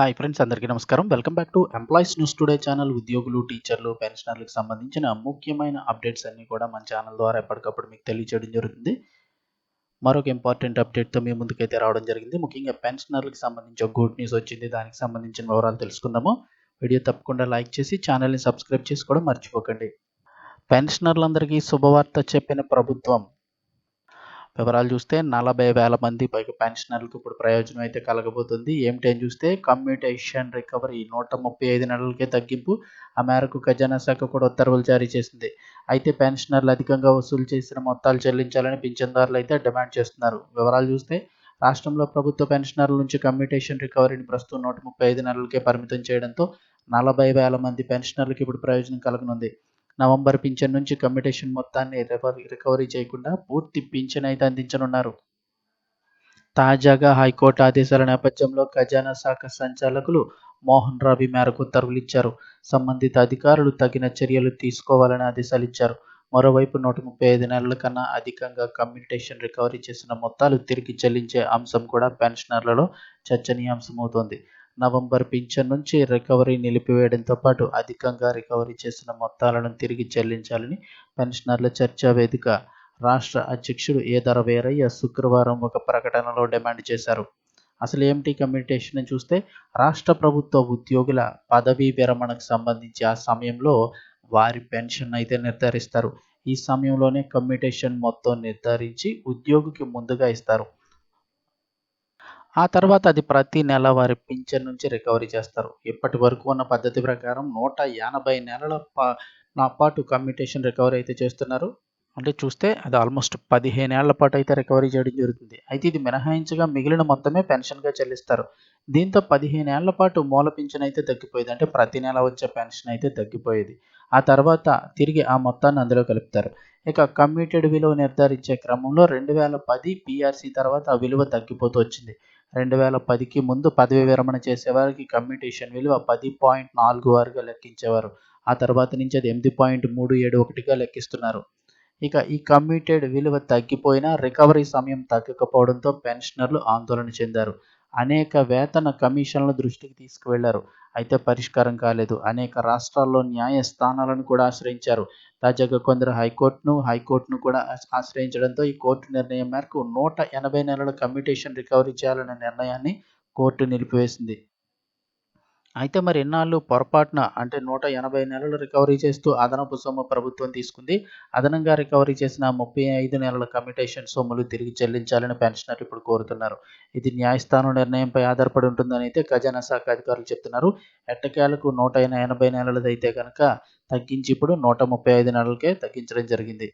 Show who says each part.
Speaker 1: Hi friends అందరికీ నమస్కారం. Welcome back to employees news today channel. ఉద్యోగులు టీచర్లు పెన్షనర్లకు సంబంధించిన ముఖ్యమైన అప్డేట్స్ అన్నీ కూడా మన ఛానల్ ద్వారా ఎప్పటికప్పుడు మీకు తెలియజేయడం జరుగుతుంది. మరొక ఇంపార్టెంట్ అప్డేట్తో మీ ముందుకైతే రావడం జరిగింది. ముఖ్యంగా పెన్షనర్లకు సంబంధించి ఒక గుడ్ న్యూస్ వచ్చింది. దానికి సంబంధించిన వివరాలు తెలుసుకుందాము. వీడియో తప్పకుండా లైక్ చేసి ఛానల్ని సబ్స్క్రైబ్ చేసుకోవడం మర్చిపోకండి. పెన్షనర్లందరికీ శుభవార్త చెప్పిన ప్రభుత్వం వివరాలు చూస్తే నలభై వేల మంది పైగా పెన్షనర్లకు ఇప్పుడు ప్రయోజనం అయితే కలగబోతుంది. ఏమిటి అని చూస్తే కమ్యూటేషన్ రికవరీ నూట ముప్పై ఐదు నెలలకే తగ్గింపు ఆ మేరకు ఖజానా శాఖ కూడా ఉత్తర్వులు జారీ చేసింది. అయితే పెన్షనర్లు అధికంగా వసూలు చేసిన మొత్తాలు చెల్లించాలని పింఛన్దారులు అయితే డిమాండ్ చేస్తున్నారు. వివరాలు చూస్తే రాష్ట్రంలో ప్రభుత్వ పెన్షనర్ల నుంచి కమ్యూటేషన్ రికవరీని ప్రస్తుతం నూట ముప్పై ఐదు నెలలకే పరిమితం చేయడంతో నలభై వేల మంది పెన్షనర్లకు ఇప్పుడు ప్రయోజనం కలగనుంది. నవంబర్ పింఛన్ నుంచి కమ్యూటేషన్ మొత్తాన్ని రికవరీ చేయకుండా పూర్తి పింఛన్ అయితే అందించనున్నారు. తాజాగా హైకోర్టు ఆదేశాల నేపథ్యంలో ఖజానా శాఖ సంచాలకులు మోహన్ రవి మేరకు ఉత్తర్వులు ఇచ్చారు సంబంధిత అధికారులు తగిన చర్యలు తీసుకోవాలని ఆదేశాలు ఇచ్చారు. మరోవైపు నూట ముప్పై ఐదు నెలల కన్నా అధికంగా కమ్యూనిటేషన్ రికవరీ చేసిన మొత్తాలు తిరిగి చెల్లించే అంశం కూడా పెన్షనర్లలో చర్చనీయాంశమవుతోంది. నవంబర్ పింఛన్ నుంచి రికవరీ నిలిపివేయడంతో పాటు అధికంగా రికవరీ చేసిన మొత్తాలను తిరిగి చెల్లించాలని పెన్షనర్ల చర్చా వేదిక రాష్ట్ర అధ్యక్షుడు ఏదర వీరయ్య శుక్రవారం ఒక ప్రకటనలో డిమాండ్ చేశారు. అసలు ఏమిటి కమ్యూనికేషన్ చూస్తే రాష్ట్ర ప్రభుత్వ ఉద్యోగుల పదవీ విరమణకు సంబంధించి ఆ సమయంలో వారి పెన్షన్ అయితే నిర్ధారిస్తారు. ఈ సమయంలోనే కమ్యూటేషన్ మొత్తం నిర్ధారించి ఉద్యోగికి ముందుగా ఇస్తారు. ఆ తర్వాత అది ప్రతి నెల వారి పింఛన్ నుంచి రికవరీ చేస్తారు. ఇప్పటి వరకు ఉన్న పద్ధతి ప్రకారం నూట ఎనభై నెలల పా నా పాటు కమ్యూటేషన్ రికవరీ అయితే చేస్తున్నారు. అంటే చూస్తే అది ఆల్మోస్ట్ పదిహేను ఏళ్ళ పాటు అయితే రికవరీ చేయడం జరుగుతుంది. అయితే ఇది మినహాయించగా మిగిలిన మొత్తమే పెన్షన్గా చెల్లిస్తారు. దీంతో పదిహేను ఏళ్ళ పాటు మూల పింఛన్ అయితే తగ్గిపోయేది. అంటే ప్రతి నెల వచ్చే పెన్షన్ అయితే తగ్గిపోయేది. ఆ తర్వాత తిరిగి ఆ మొత్తాన్ని అందులో కలుపుతారు. ఇక కమ్యూటెడ్ విలువ నిర్ధారించే క్రమంలో రెండు వేల పది పిఆర్సీ తర్వాత ఆ విలువ తగ్గిపోతూ వచ్చింది. రెండు వేల పదికి ముందు పదవి విరమణ చేసేవారికి కమ్యూటేషన్ విలువ పది పాయింట్ నాలుగు ఆరుగా లెక్కించేవారు. ఆ తర్వాత నుంచి అది ఎనిమిది పాయింట్ మూడు ఏడు ఒకటిగా లెక్కిస్తున్నారు. ఇక ఈ కమ్యూటెడ్ విలువ తగ్గిపోయినా రికవరీ సమయం తగ్గకపోవడంతో పెన్షనర్లు ఆందోళన చెందారు. అనేక వేతన కమిషన్ల దృష్టికి తీసుకువెళ్ళారు. అయితే పరిష్కారం కాలేదు. అనేక రాష్ట్రాల్లో న్యాయస్థానాలను కూడా ఆశ్రయించారు. తాజాగా కొందరు హైకోర్టును హైకోర్టును కూడా ఆశ్రయించడంతో ఈ కోర్టు నిర్ణయం మేరకు నూట ఎనభై నెలల కమ్యూటేషన్ రికవరీ చేయాలనే నిర్ణయాన్ని కోర్టు నిలిపివేసింది. అయితే మరి ఎన్నాళ్ళు పొరపాటున అంటే నూట ఎనభై నెలలు రికవరీ చేస్తూ అదనపు సొమ్ము ప్రభుత్వం తీసుకుంది. అదనంగా రికవరీ చేసిన ముప్పై ఐదు నెలల కమిటేషన్ సొమ్ములు తిరిగి చెల్లించాలని పెన్షనర్లు ఇప్పుడు కోరుతున్నారు. ఇది న్యాయస్థానం నిర్ణయంపై ఆధారపడి ఉంటుందని అయితే ఖజానా శాఖ అధికారులు చెప్తున్నారు. ఎట్టకేలకు నూట ఎనభై నెలలదైతే కనుక తగ్గించి ఇప్పుడు నూట ముప్పై ఐదు నెలలకే తగ్గించడం జరిగింది.